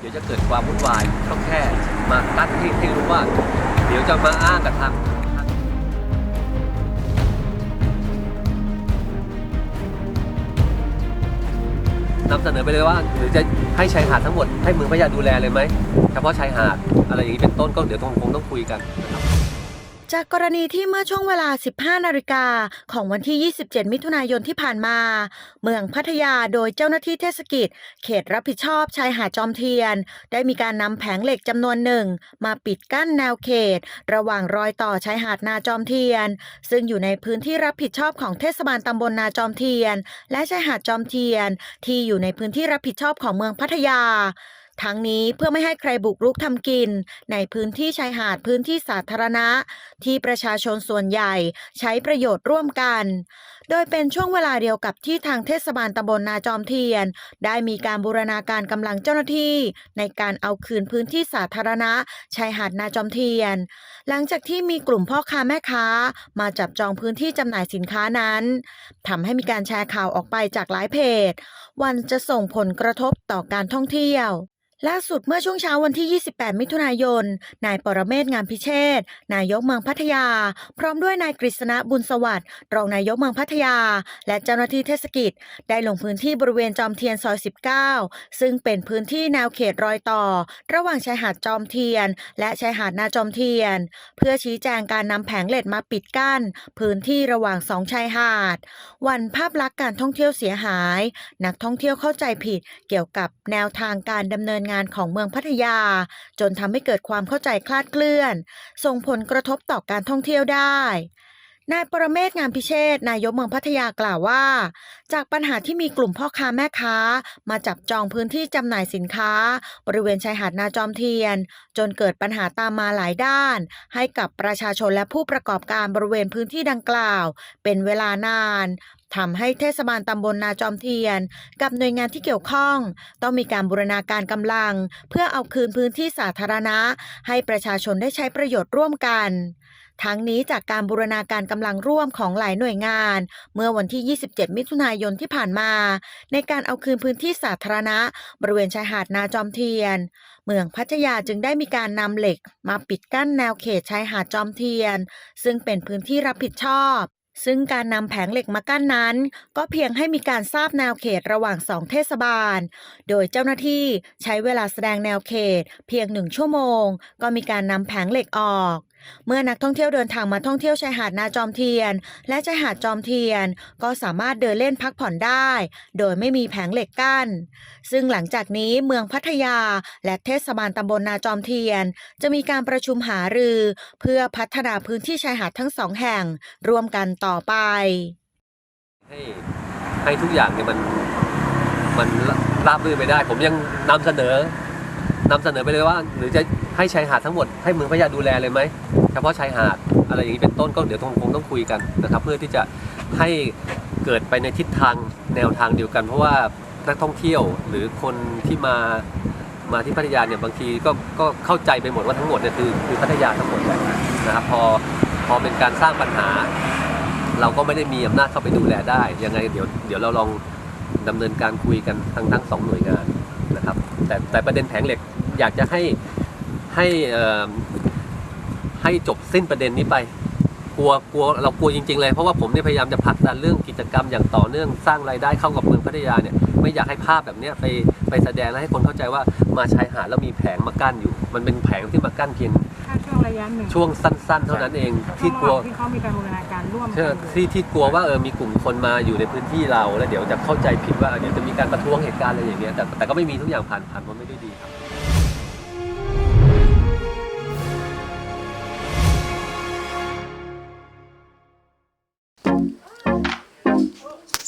เดี๋ยวจะเกิดความวุ่นวายก็แค่มาตั้งให้ให้รู้ว่า เดี๋ยวจะมาอ้างกับทางนำเสนอไปเลยว่าหรือจะให้ชายหาดทั้งหมดให้เมืองพัทยาดูแลเลยไหมเฉพาะชายหาดอะไรอย่างนี้เป็นต้นก็เดี๋ยวคงต้องคุยกัน จากกรณีที่เมื่อช่วงเวลา 15 นาฬิกาของวันที่ 27 มิถุนายนที่ผ่านมา เมืองพัทยาโดยเจ้าหน้าที่เทศกิจ เขตรับผิดชอบชายหาดจอมเทียน ได้มีการนำแผงเหล็กจำนวนหนึ่ง มาปิดกั้นแนวเขต ระหว่างรอยต่อชายหาดนาจอมเทียน ซึ่งอยู่ในพื้นที่รับผิดชอบของเทศบาลตำบลนาจอมเทียน และชายหาดจอมเทียน ที่อยู่ในพื้นที่รับผิดชอบของเมืองพัทยา ทั้งนี้เพื่อไม่ให้ใครบุกรุกทำกิน ในพื้นที่ชายหาดพื้นที่สาธารณะ ที่ประชาชนส่วนใหญ่ใช้ประโยชน์ร่วมกัน โดยเป็นช่วงเวลาเดียวกับที่ทางเทศบาลตำบลนาจอมเทียน ได้มีการบูรณาการกำลังเจ้าหน้าที่ ในการเอาคืนพื้นที่สาธารณะชายหาดนาจอมเทียน หลังจากที่มีกลุ่มพ่อค้าแม่ค้า มาจับจองพื้นที่จำหน่ายสินค้านั้นทำให้มีการแชร์ข่าวออกไปจากหลายเพจ วันจะส่งผลกระทบต่อการท่องเที่ยว ล่าสุดเมื่อช่วงเช้าวันที่ 28 มิถุนายน นายปรเมศงามพิเชษ นายกเมืองพัทยา พร้อมด้วยนายกฤษณะบุญสวัสดิ์ รองนายกเมืองพัทยา และเจ้าหน้าที่เทศกิจ ได้ลงพื้นที่บริเวณจอมเทียนซอย 19 ซึ่งเป็นพื้นที่แนวเขตรอยต่อ ระหว่างชายหาดจอมเทียน และชายหาดนาจอมเทียน เพื่อชี้แจงการนำแผงเหล็กมาปิดกั้น พื้นที่ระหว่างสองชายหาด วันภาพลักษณ์การท่องเที่ยวเสียหาย นักท่องเที่ยวเข้าใจผิด เกี่ยวกับแนวทางการดำเนินงานของเมืองพัทยา จนทำให้เกิดความเข้าใจคลาดเคลื่อน ส่งผลกระทบต่อการท่องเที่ยวได้นายปรเมศงามพิเชษนายกเมืองพัทยากล่าวว่า จากปัญหาที่มีกลุ่มพ่อค้าแม่ค้า มาจับจองพื้นที่จำหน่ายสินค้า บริเวณชายหาดนาจอมเทียน จนเกิดปัญหาตามมาหลายด้าน ให้กับประชาชนและผู้ประกอบการบริเวณพื้นที่ดังกล่าว เป็นเวลานาน ทำให้เทศบาลตำบลนาจอมเทียน กับหน่วยงานที่เกี่ยวข้อง ต้องมีการบูรณาการกำลัง เพื่อเอาคืนพื้นที่สาธารณะ ให้ประชาชนได้ใช้ประโยชน์ร่วมกันทั้งนี้จากการบูรณาการกำลังร่วมของหลายหน่วยงาน เมื่อวันที่ 27 มิถุนายนที่ผ่านมา ในการเอาคืนพื้นที่สาธารณะ บริเวณชายหาดนาจอมเทียน เมืองพัทยาจึงได้มีการนำเหล็ก มาปิดกั้นแนวเขตชายหาดจอมเทียน ซึ่งเป็นพื้นที่รับผิดชอบ ซึ่งการนำแผงเหล็กมากั้นนั้น ก็เพียงให้มีการทราบแนวเขตระหว่างสองเทศบาล โดยเจ้าหน้าที่ใช้เวลาแสดงแนวเขต เพียงหนึ่งชั่วโมง ก็มีการนำแผงเหล็กออก เมื่อนักท่องเที่ยวเดินทางมาท่องเที่ยวชายหาดนาจอมเทียน และชายหาดจอมเทียน ก็สามารถเดินเล่นพักผ่อนได้ โดยไม่มีแผงเหล็กกั้น ซึ่งหลังจากนี้เมืองพัทยาและเทศบาลตำบลนาจอมเทียน จะมีการประชุมหารือ เพื่อพัฒนาพื้นที่ชายหาดทั้งสองแห่งร่วมกันต่อไป ให้ให้ทุกอย่างเนี่ยมันมันราบรื่นไปได้ ผมยังนำเสนอ นำเสนอไปเลยว่า หรือจะให้ชายหาดทั้งหมดให้เมืองพัทยาดูแลเลยไหมเฉพาะชายหาดอะไรอย่างนี้เป็นต้นก็เดี๋ยวคงคงต้องคุยกันนะครับ เพื่อที่จะให้เกิดไปในทิศทางแนวทางเดียวกัน เพราะว่านักท่องเที่ยวหรือคนที่มามาที่พัทยาเนี่ยบางทีก็ก็เข้าใจไปหมดว่าทั้งหมดเนี่ยคือคือพัทยาทั้งหมดเลยนะครับพอพอเป็นการสร้างปัญหา เราก็ไม่ได้มีอำนาจเข้าไปดูแลได้ยังไงเดี๋ยวเดี๋ยวเราลองดำเนินการคุยกันทั้งทั้งสองหน่วยงาน นะครับ แต่แต่ประเด็นแผงเหล็กอยากจะให้ให้ให้จบสิ้นประเด็นนี้ไป กลัวกลัวเรากลัวจริงๆเลยเพราะว่าผมเนี่ยพยายามจะผลักดันเรื่องกิจกรรมอย่างต่อเนื่องสร้างรายได้เข้ากับเมืองพัทยาเนี่ยไม่อยากให้ภาพแบบนี้ไปไปแสดงและให้คนเข้าใจว่ามาชายหาดแล้วมีแผงมากั้นอยู่ มันเป็นแผงที่มากั้นเพียง ระยะหนึ่งช่วงสั้น ๆ เท่านั้นเองที่กลัวช่งระหางที่เขามีการบูรณาการร่วมกัใช่ที่ที่กลัวว่าเออมีกลุ่มคนมาอยู่ในพื้นที่เรา แล้วเดี๋ยวจะเข้าใจผิดว่าเดี๋ยวจะมีการประท้วงเหตุการณ์อะไรอย่างเงี้ยแต่แต่ก็ไม่มีทุกอย่างผ่านผ่านพ้นไปด้วยดีครับ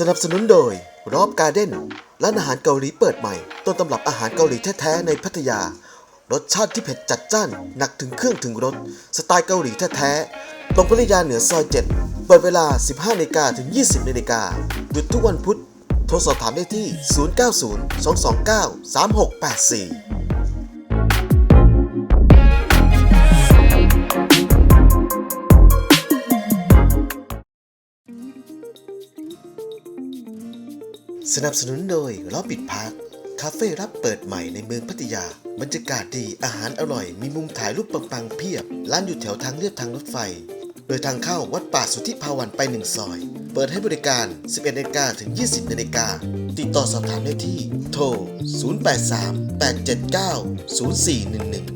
สนับสนุนโดยรอบการ์เด้นร้านอาหารเกาหลีเปิดใหม่ ต้นตำรับอาหารเกาหลีแท้ ๆ ในพัทยา รสชาติที่เผ็ดจัดจ้าน หนักถึงเครื่องถึงรส สไตล์เกาหลีแท้ๆ ตรงพัทยาเหนือซอย 7 เปิดเวลา 15นาฬิกาถึง 20นาฬิกาหยุดทุกวันพุธ โทรสอบถามได้ที่ 090 229 3684สนับสนุนโดยล้อปิดพัก คาเฟ่รับเปิดใหม่ในเมืองพัทยา บรรยากาศดี อาหารอร่อย มีมุมถ่ายรูปปังๆเพียบ ร้านอยู่แถวทางเลียบทางรถไฟ โดยทางเข้าวัดป่าสุทธิภาวันไปหนึ่งซอย เปิดให้บริการ 11นาฬิกาถึง 20นาฬิกา ติดต่อสอบถามได้ที่ โทร 083 879 0411